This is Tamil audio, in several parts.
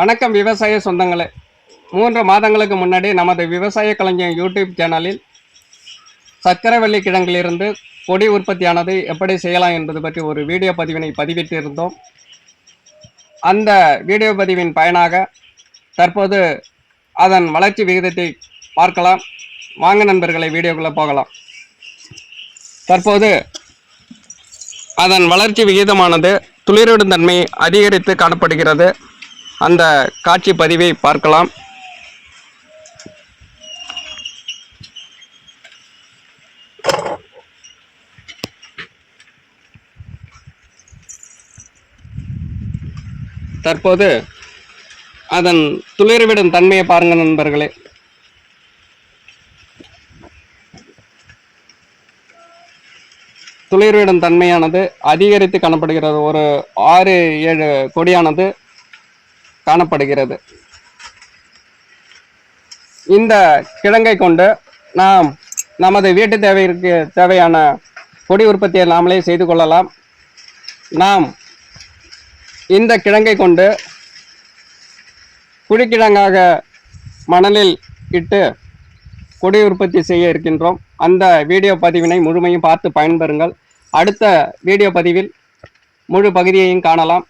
வணக்கம் விவசாய சொந்தங்களே. மூன்று மாதங்களுக்கு முன்னாடி நமது விவசாய கலைஞர் யூடியூப் சேனலில் சர்க்கரைவள்ளி கிழங்கிலிருந்து கொடி உற்பத்தியானது எப்படி செய்யலாம் என்பது பற்றி ஒரு வீடியோ பதிவினை பதிவிட்டிருந்தோம். அந்த வீடியோ பதிவின் பயனாக தற்போது அதன் வளர்ச்சி விகிதத்தை பார்க்கலாம். வாங்க நண்பர்களை வீடியோக்குள்ளே போகலாம். தற்போது அதன் வளர்ச்சி விகிதமானது துளிரிடும் தன்மை அதிகரித்து காணப்படுகிறது. அந்த காட்சி பதிவை பார்க்கலாம். தற்போது அதன் துளிர்விடும் தன்மையை பாருங்கள் நண்பர்களே. துளிர்விடும் தன்மையானது அதிகரித்து காணப்படுகிறது. ஒரு ஆறு ஏழு கொடியானது காணப்படுகிறது. இந்த கிழங்கை கொண்டு நாம் நமது வீட்டு தேவைக்கு தேவையான பொடி உற்பத்தியை நாமளே செய்து கொள்ளலாம். நாம் இந்த கிழங்கை கொண்டு குழிக்கிழங்காக மணலில் இட்டு கொடி உற்பத்தி செய்ய இருக்கின்றோம். அந்த வீடியோ பதிவினை முழுமையும் பார்த்து பயன்பெறுங்கள். அடுத்த வீடியோ பதிவில் முழு பகுதியையும் காணலாம்.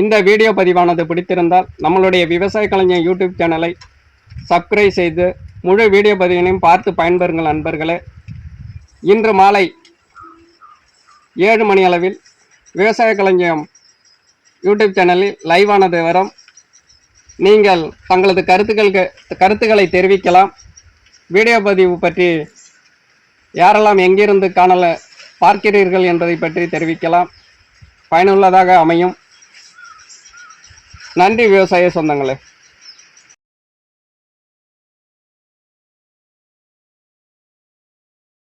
இந்த வீடியோ பதிவானது பிடித்திருந்தால் நம்மளுடைய விவசாய கலைஞர் யூடியூப் சேனலை சப்ஸ்கிரைப் செய்து முழு வீடியோ பதிவினையும் பார்த்து பயன்பெறுங்கள் நண்பர்களே. இன்று மாலை ஏழு மணி அளவில் விவசாய களஞ்சியம் யூடியூப் சேனலில் லைவானது வரும். நீங்கள் தங்களது கருத்துக்கள் கருத்துக்களை தெரிவிக்கலாம். வீடியோ பதிவு பற்றி யாரெல்லாம் எங்கிருந்து காணல பார்க்கிறீர்கள் என்பதை பற்றி தெரிவிக்கலாம். பயனுள்ளதாக அமையும். நன்றி விவசாய சொந்தங்களே.